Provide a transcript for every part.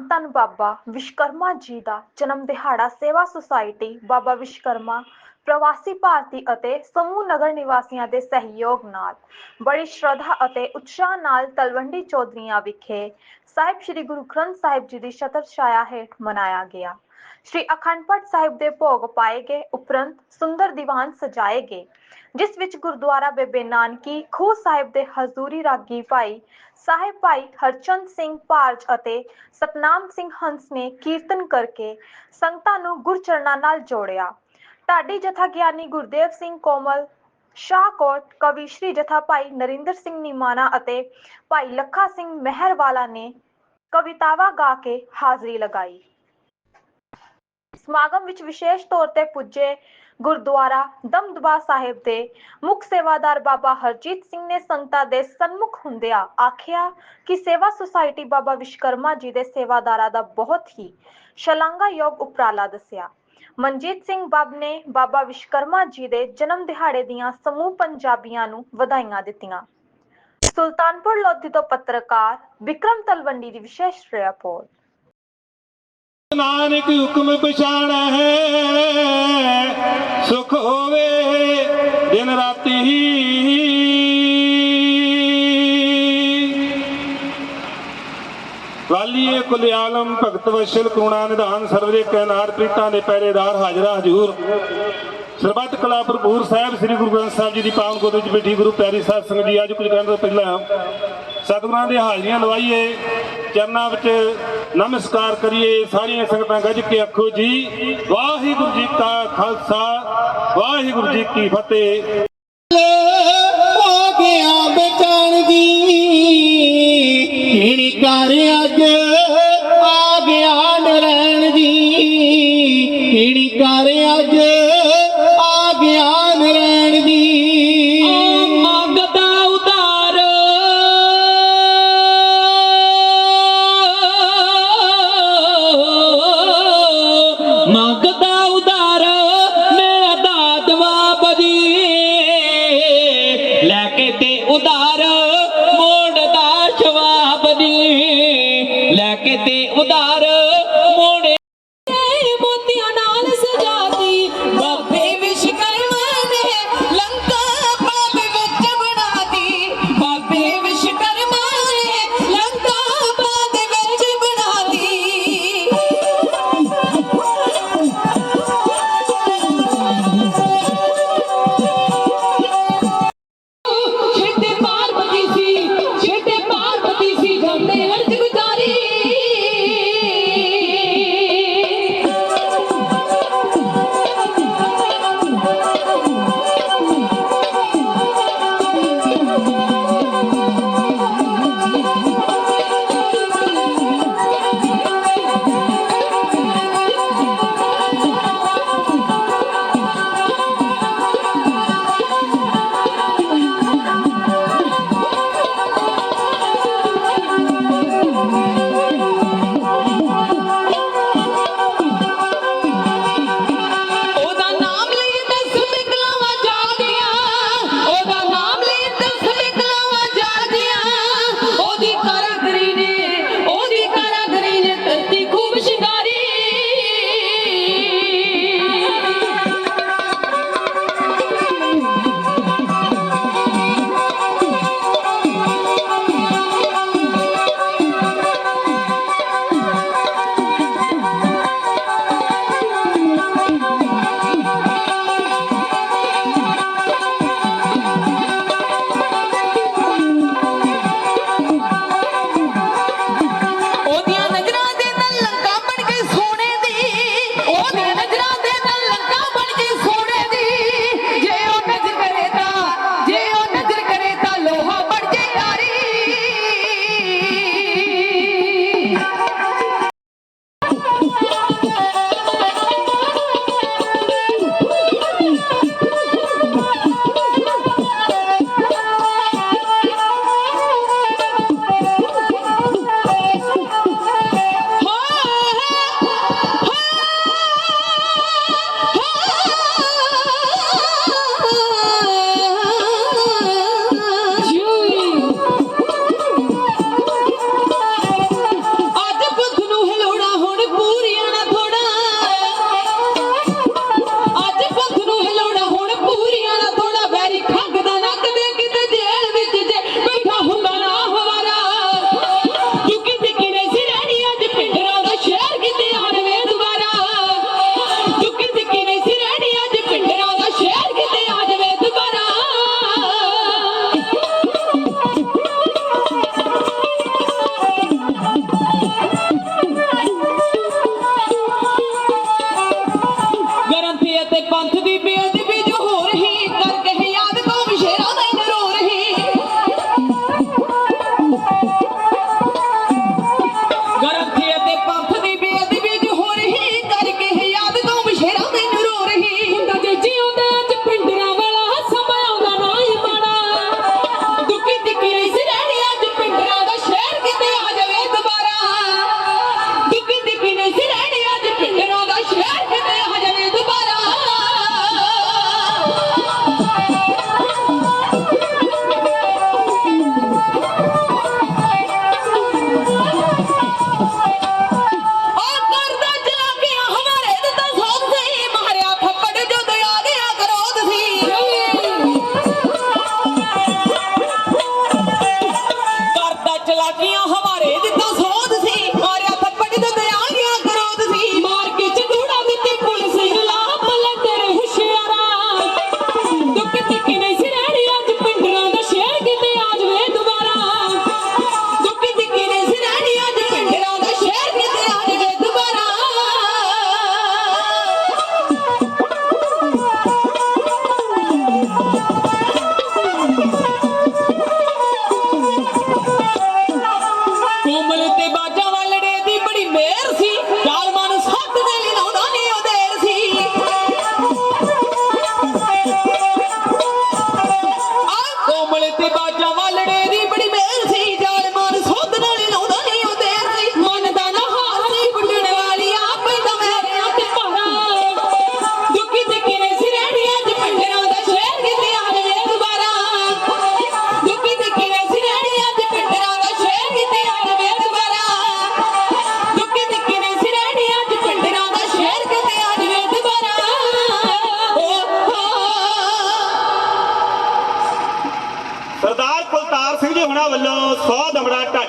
ਧੰਨ ਧੰਨ ਬਾਬਾ ਵਿਸ਼ਕਰਮਾ ਜੀ ਦਾ ਜਨਮ ਦਿਹਾੜਾ ਸੇਵਾ ਸੁਸਾਇਟੀ ਬਾਬਾ ਵਿਸ਼ਕਰਮਾ ਪ੍ਰਵਾਸੀ ਭਾਰਤੀ ਅਤੇ ਸਮੂਹ ਨਗਰ ਨਿਵਾਸੀਆਂ ਦੇ ਸਹਿਯੋਗ ਨਾਲ, ਬੜੀ ਸ਼ਰਧਾ ਅਤੇ ਉਤਸ਼ਾਹ ਨਾਲ ਤਲਵੰਡੀ ਚੌਧਰੀਆਂ ਵਿਖੇ ਸਾਹਿਬ ਸ੍ਰੀ ਗੁਰੂ ਗ੍ਰੰਥ ਸਾਹਿਬ ਜੀ ਦੀ ਸ਼ਤਰ ਛਾਇਆ ਹੇਠ ਮਨਾਇਆ ਗਿਆ। ਸ਼੍ਰੀ ਅਖੰਡ ਪਾਠ ਸਾਹਿਬ ਦੇ ਭੋਗ ਪਾਏ ਗਏ, ਉਪਰੰਤ ਸੁੰਦਰ ਦੀਵਾਨ ਸਜਾਏ ਗਏ। ਜਿਸ ਵਿੱਚ ਗੁਰਦੁਆਰਾ ਬੇਬੇ ਨਾਨਕੀ, ਖੂਹ ਸਾਹਿਬ ਦੇ ਹਜ਼ੂਰੀ ਰਾਗੀ ਭਾਈ, ਸਾਹਿਬ ਭਾਈ ਹਰਚੰਦ ਸਿੰਘ ਭਾਰਜ ਅਤੇ ਸਤਨਾਮ ਸਿੰਘ ਹੰਸ ਨੇ ਕੀਰਤਨ ਕਰਕੇ ਸੰਗਤਾਂ ਨੂੰ ਗੁਰਚਰਨਾਂ ਨਾਲ ਜੋੜਿਆ। ਢਾਡੀ ਜਥਾ ਗਿਆਨੀ ਗੁਰਦੇਵ ਸਿੰਘ ਕੋਮਲ ਸ਼ਾਹਕੋਟ ਕਵੀ ਸ਼੍ਰੀ ਜਥਾ ਭਾਈ ਨਰਿੰਦਰ ਸਿੰਘ ਨਿਮਾਣਾ ਅਤੇ ਭਾਈ ਲੱਖਾ ਸਿੰਘ ਮਹਿਰਵਾਲਾ ਨੇ ਕਵਿਤਾਵਾਂ ਗਾ ਕੇ ਹਾਜ਼ਰੀ ਲਗਾਈ। ਸਮਾਗਮ ਵਿੱਚ ਵਿਸ਼ੇਸ਼ ਤੌਰ ਤੇ ਪੁੱਜੇ ਗੁਰਦੁਆਰਾ ਦਮਦਬਾ ਸਾਹਿਬ ਦੇ ਮੁੱਖ ਸੇਵਾਦਾਰ ਬਾਬਾ ਹਰਜੀਤ ਸਿੰਘ ਨੇ ਸੰਗਤਾਂ ਦੇ ਸਨਮੁਖ ਹੁੰਦਿਆਂ ਆਖਿਆ ਕਿ ਸੇਵਾ ਸੁਸਾਇਟੀ ਬਾਬਾ ਵਿਸ਼ਕਰਮਾ ਜੀ ਦੇ ਸੇਵਾਦਾਰਾਂ ਦਾ ਬਹੁਤ ਹੀ ਸ਼ਲਾਘਾਯੋਗ ਉਪਰਾਲਾ ਦੱਸਿਆ। ਮਨਜੀਤ ਸਿੰਘ ਬੱਬ ਨੇ ਬਾਬਾ ਵਿਸ਼ਕਰਮਾ ਜੀ ਦੇ ਜਨਮ ਦਿਹਾੜੇ ਦੀਆਂ ਸਮੂਹ ਪੰਜਾਬੀਆਂ ਨੂੰ ਵਧਾਈਆਂ ਦਿੱਤੀਆਂ। ਸੁਲਤਾਨਪੁਰ ਲੋਧੀ ਤੋਂ ਪੱਤਰਕਾਰ ਵਿਕਰਮ ਤਲਵੰਡੀ ਦੀ ਵਿਸ਼ੇਸ਼ ਰਿਪੋਰਟ। ਨਾਨਕ ਹੁਕਮ ਪਛਾਣਾ ਹੈ, ਸੁਖ ਹੋਵੇ ਦਿਨ ਰਾਤੀ। ਵਾਲੀਏ ਕੁਲ ਆਲਮ ਭਗਤ ਵਸ਼ਲ ਕਰੁਣਾ ਨਿਧਾਨ ਸਰਵਰੇ ਕੈਨਾਰ ਪ੍ਰੀਤਾਂ ਦੇ ਪਹਿਰੇਦਾਰ ਹਾਜ਼ਰਾ ਹਜੂਰ। ਸਰਬੱਤ ਕਲਾ ਭਰਪੂਰ ਸਾਹਿਬ, ਸ੍ਰੀ ਗੁਰੂ ਗ੍ਰੰਥ ਸਾਹਿਬ ਜੀ ਦੀ ਪਾਵਨ ਗੋਦ ਵਿੱਚ ਬੈਠੀ ਗੁਰੂ ਪਿਆਰੀ ਸਾਧ ਸੰਗਤ ਜੀ, ਅੱਜ ਕੁਝ ਕਰਨ ਤੋਂ ਪਹਿਲਾਂ ਸਤਿਗੁਰਾਂ ਦੇ ਹਾਜ਼ਰੀਆਂ ਲਵਾਈਏ। ਚਰਨਾਂ ਵਿੱਚ ਨਮਸਕਾਰ ਕਰੀਏ, ਸਾਰੀਆਂ ਸੰਗਤਾਂ ਗੱਜ ਕੇ ਆਖੋ ਜੀ, ਵਾਹਿਗੁਰੂ ਜੀ ਕਾ ਖਾਲਸਾ, ਵਾਹਿਗੁਰੂ ਜੀ ਕੀ ਫਤਿਹ।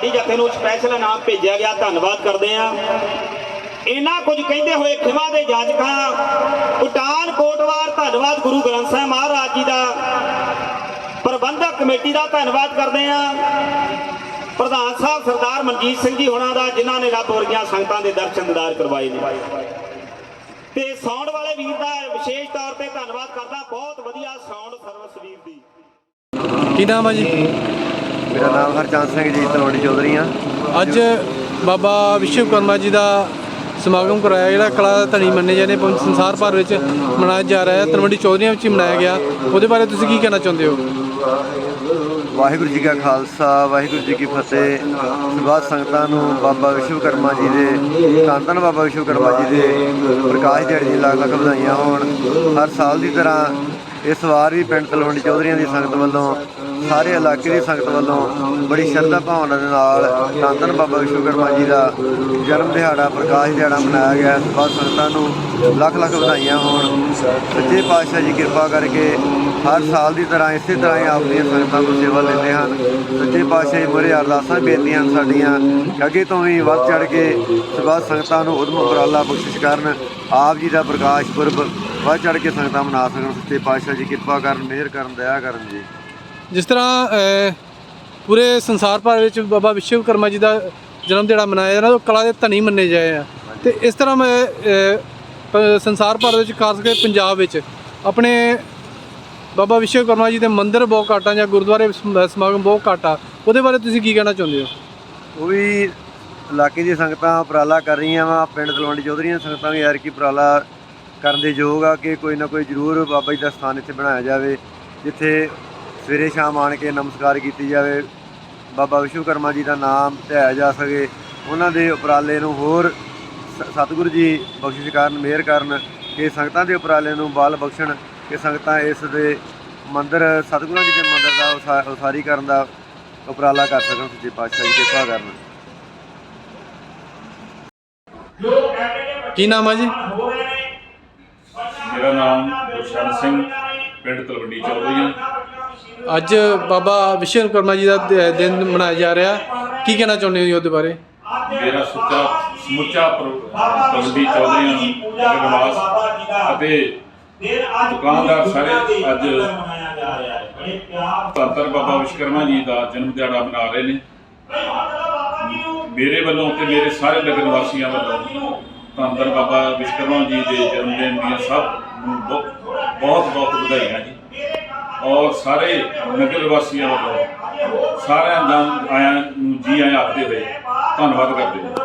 ਦਮੜਾ ਜਥੇ ਨੂੰ ਸਪੈਸ਼ਲ ਇਨਾਮ ਭੇਜਿਆ ਗਿਆ, ਧੰਨਵਾਦ ਕਰਦੇ ਆ ਇਹਨਾਂ ਕੁਝ ਕਹਿੰਦੇ ਹੋਏ ਖਿਮਾ ਦੇ ਜਾਜਕਾਂ ਉਟਾਨ ਕੋਟਵਾਰ, ਧੰਨਵਾਦ ਗੁਰੂ ਗ੍ਰੰਥ ਸਾਹਿਬ ਮਹਾਰਾਜ ਜੀ ਦਾ। ਪ੍ਰਬੰਧਕ ਕਮੇਟੀ ਦਾ ਧੰਨਵਾਦ ਕਰਦੇ ਆ ਪ੍ਰਧਾਨ ਸਾਹਿਬ ਸਰਦਾਰ ਮਨਜੀਤ ਸਿੰਘ ਜੀ ਹੋਣਾ ਦਾ, ਜਿਨ੍ਹਾਂ ਨੇ ਰੱਬ ਵਰਗੀਆਂ ਸੰਗਤਾਂ ਦੇ ਦਰਸ਼ਨ ਦਿਦਾਰ ਕਰਵਾਏ ਨੇ। ਤੇ ਸਾਊਂਡ ਵਾਲੇ ਵੀਰ ਦਾ ਵਿਸ਼ੇਸ਼ ਤੌਰ ਤੇ ਧੰਨਵਾਦ ਕਰਦਾ। ਬਹੁਤ ਵਧੀਆ ਸਾਊਂਡ ਸਰਵਿਸ ਵੀਰ ਦੀ। ਕੀ ਨਾਮ ਹੈ ਜੀ? ਮੇਰਾ ਨਾਮ ਹਰਚੰਦ ਸਿੰਘ ਜੀ ਤਲਵੰਡੀ ਚੌਧਰੀ ਆ ਅੱਜ ਬਾਬਾ ਵਿਸ਼ਵਕਰਮਾ ਜੀ ਦਾ ਸਮਾਗਮ ਕਰਾਇਆ ਜਿਹੜਾ ਕਲਾ ਦਾ ਧਨੀ ਮੰਨੇ ਜਾਂਦੇ ਪੂਰੇ ਸੰਸਾਰ ਭਰ ਵਿੱਚ ਮਨਾਇਆ ਜਾ ਰਿਹਾ ਹੈ ਤਲਵੰਡੀ ਚੌਧਰੀਆਂ ਵਿੱਚ ਹੀ ਮਨਾਇਆ ਗਿਆ। ਉਹਦੇ ਬਾਰੇ ਤੁਸੀਂ ਕੀ ਕਹਿਣਾ ਚਾਹੁੰਦੇ ਹੋ? ਵਾਹਿਗੁਰੂ ਜੀ ਕਾ ਖਾਲਸਾ ਵਾਹਿਗੁਰੂ ਜੀ ਕੀ ਫਤਿਹ। ਸਵਾਦ ਸੰਗਤਾਂ ਨੂੰ ਬਾਬਾ ਵਿਸ਼ਵਕਰਮਾ ਜੀ ਦੇ ਧੰਨ ਧੰਨ ਬਾਬਾ ਵਿਸ਼ਵਕਰਮਾ ਜੀ ਦੇ ਪ੍ਰਕਾਸ਼ ਦਿਹਾੜੇ ਦੀ ਲੱਖ ਲੱਖ ਵਧਾਈਆਂ ਹੋਣ। ਹਰ ਸਾਲ ਦੀ ਤਰ੍ਹਾਂ ਇਸ ਵਾਰ ਵੀ ਪਿੰਡ ਤਲਵੰਡੀ ਚੌਧਰੀਆਂ ਦੀ ਸੰਗਤ ਵੱਲੋਂ ਸਾਰੇ ਇਲਾਕੇ ਦੀ ਸੰਗਤ ਵੱਲੋਂ ਬੜੀ ਸ਼ਰਧਾ ਭਾਵਨਾ ਦੇ ਨਾਲ ਧੰਨ ਬਾਬਾ ਵਿਸ਼ਵਕਰਮਾ ਜੀ ਦਾ ਜਨਮ ਦਿਹਾੜਾ, ਪ੍ਰਕਾਸ਼ ਦਿਹਾੜਾ ਮਨਾਇਆ ਗਿਆ। ਸਵਾਦ ਸੰਗਤਾਂ ਨੂੰ ਲੱਖ ਲੱਖ ਵਧਾਈਆਂ ਹੋਣ। ਸੱਚੇ ਪਾਤਸ਼ਾਹ ਜੀ ਕਿਰਪਾ ਕਰਕੇ ਹਰ ਸਾਲ ਦੀ ਤਰ੍ਹਾਂ ਇਸੇ ਤਰ੍ਹਾਂ ਹੀ ਆਪਣੀਆਂ ਸੰਗਤਾਂ ਨੂੰ ਸੇਵਾ ਲੈਂਦੇ ਹਨ। ਸੱਚੇ ਪਾਤਸ਼ਾਹ ਜੀ ਮੁਰੇ ਅਰਦਾਸਾਂ ਬੇਨਤੀਆਂ ਹਨ ਸਾਡੀਆਂ। ਅੱਗੇ ਤੋਂ ਵੀ ਵੱਧ ਚੜ ਕੇ ਸਵਾਦ ਸੰਗਤਾਂ ਨੂੰ ਉਦਮ ਉਪਰਾਲਾ ਬਖਸ਼ਿਸ਼ ਕਰਨ, ਆਪ ਜੀ ਦਾ ਪ੍ਰਕਾਸ਼ ਪੁਰਬ ਵੱਧ ਚੜ ਕੇ ਸੰਗਤਾਂ ਮਨਾ ਸਕਣ। ਸੱਚੇ ਪਾਤਸ਼ਾਹ ਜੀ ਕਿਰਪਾ ਕਰਨ, ਮਿਹਰ ਕਰਨ, ਦਇਆ ਕਰਨ ਜੀ। ਜਿਸ ਤਰ੍ਹਾਂ ਪੂਰੇ ਸੰਸਾਰ ਭਰ ਵਿੱਚ ਬਾਬਾ ਵਿਸ਼ਵਕਰਮਾ ਜੀ ਦਾ ਜਨਮ ਦਿਹਾੜਾ ਮਨਾਇਆ ਜਾਂਦਾ, ਉਹ ਕਲਾ ਦੇ ਧਨੀ ਮੰਨੇ ਜਾਏ ਆ। ਤੇ ਇਸ ਤਰ੍ਹਾਂ ਮੈਂ ਸੰਸਾਰ ਭਰ ਵਿੱਚ ਖਾਸ ਕਰਕੇ ਪੰਜਾਬ ਵਿੱਚ ਆਪਣੇ ਬਾਬਾ ਵਿਸ਼ਵਕਰਮਾ ਜੀ ਦੇ ਮੰਦਿਰ ਬਹੁਤ ਘੱਟ ਆ ਜਾਂ ਗੁਰਦੁਆਰੇ ਸਮ- ਸਮਾਗਮ ਬਹੁਤ ਘੱਟ ਆ, ਉਹਦੇ ਬਾਰੇ ਤੁਸੀਂ ਕੀ ਕਹਿਣਾ ਚਾਹੁੰਦੇ ਹੋ? ਉਹ ਵੀ ਇਲਾਕੇ ਦੀਆਂ ਸੰਗਤਾਂ ਉਪਰਾਲਾ ਕਰ ਰਹੀਆਂ ਵਾ, ਪਿੰਡ ਤਲਵੰਡੀ ਚੌਧਰੀ ਦੀਆਂ ਸੰਗਤਾਂ ਵੀ ਯਾਰ ਕੀ ਉਪਰਾਲਾ ਕਰਨ ਦੇ ਯੋਗ ਆ ਕਿ ਕੋਈ ਨਾ ਕੋਈ ਜ਼ਰੂਰ ਬਾਬਾ ਜੀ ਦਾ ਸਥਾਨ ਇੱਥੇ ਬਣਾਇਆ ਜਾਵੇ, ਜਿੱਥੇ ਸਵੇਰੇ ਸ਼ਾਮ ਆਣ ਕੇ ਨਮਸਕਾਰ ਕੀਤੀ ਜਾਵੇ, ਬਾਬਾ ਵਿਸ਼ਵਕਰਮਾ ਜੀ ਦਾ ਨਾਮ ਧਿਆਇਆ ਜਾ ਸਕੇ, ਉਹਨਾਂ ਦੇ ਉਪਰਾਲੇ ਨੂੰ ਹੋਰ ਸ- ਸਤਿਗੁਰੂ ਜੀ ਬਖਸ਼ਿਸ਼ ਕਰਨ, ਮਿਹਰ ਕਰਨ ਕਿ ਸੰਗਤਾਂ ਦੇ ਉਪਰਾਲੇ ਨੂੰ ਬਾਲ ਬਖਸ਼ਣ ਕਿ ਸੰਗਤਾਂ ਇਸ ਦੇ ਮੰਦਰ, ਸਤਿਗੁਰਾਂ ਜੀ ਦੇ ਮੰਦਰ ਦਾ ਉਸਾਰੀ ਕਰਨ ਦਾ ਉਪਰਾਲਾ ਕਰ ਸਕਣ, ਸੱਚੇ ਪਾਤਸ਼ਾਹ ਜੀ ਕਿਰਪਾ ਕਰਨ। ਕੀ ਨਾਮ ਹੈ ਜੀ? ਮੇਰਾ ਨਾਮ ਗੁਰਸ਼ਨ ਸਿੰਘ, ਪਿੰਡ ਤਲਵੰਡੀ ਚੌਧਰੀਆਂ ਅੱਜ ਬਾਬਾ ਵਿਸ਼ਵ ਵਿਸ਼ਵਕਰਮਾ ਜੀ ਦਾ ਦ- ਦਿਨ ਮਨਾਇਆ ਜਾ ਰਿਹਾ। ਕੀ ਕਹਿਣਾ ਚਾਹੁੰਦੇ ਹੋ ਜੀ ਉਹਦੇ ਬਾਰੇ? ਮੇਰਾ ਸੁੱਚਾ, ਸਮੁੱਚਾ ਪਰ- ਚੌਧਰੀਆਂ ਦਾ ਨਿਵਾਸ ਅਤੇ ਦੁਕਾਨਦਾਰ ਸਾਰੇ ਅੱਜ ਧੰਤਰ ਬਾਬਾ ਵਿਸ਼ਵਕਰਮਾ ਜੀ ਦਾ ਜਨਮ ਦਿਹਾੜਾ ਮਨਾ ਰਹੇ ਨੇ। ਮੇਰੇ ਵੱਲੋਂ ਤੇ ਮੇਰੇ ਸਾਰੇ ਨਗਰ ਨਿਵਾਸੀਆਂ ਵੱਲੋਂ ਧੰਤਰ ਬਾਬਾ ਵਿਸ਼ਵਕਰਮਾ ਜੀ ਦੇ ਜਨਮ ਦਿਨ ਦੀਆਂ ਸਭ ਨੂੰ ਬਹੁਤ ਬਹੁਤ ਬਹੁਤ ਵਧਾਈਆਂ ਜੀ। ਔਰ ਸਾਰੇ ਨਗਰ ਨਿਵਾਸੀਆਂ ਵੱਲੋਂ ਸਾਰਿਆਂ ਦਾ ਆਇਆਂ ਨੂੰ ਜੀ ਆਇਆਂ ਆਖਦੇ ਹੋਏ ਧੰਨਵਾਦ ਕਰਦੇ ਹਾਂ।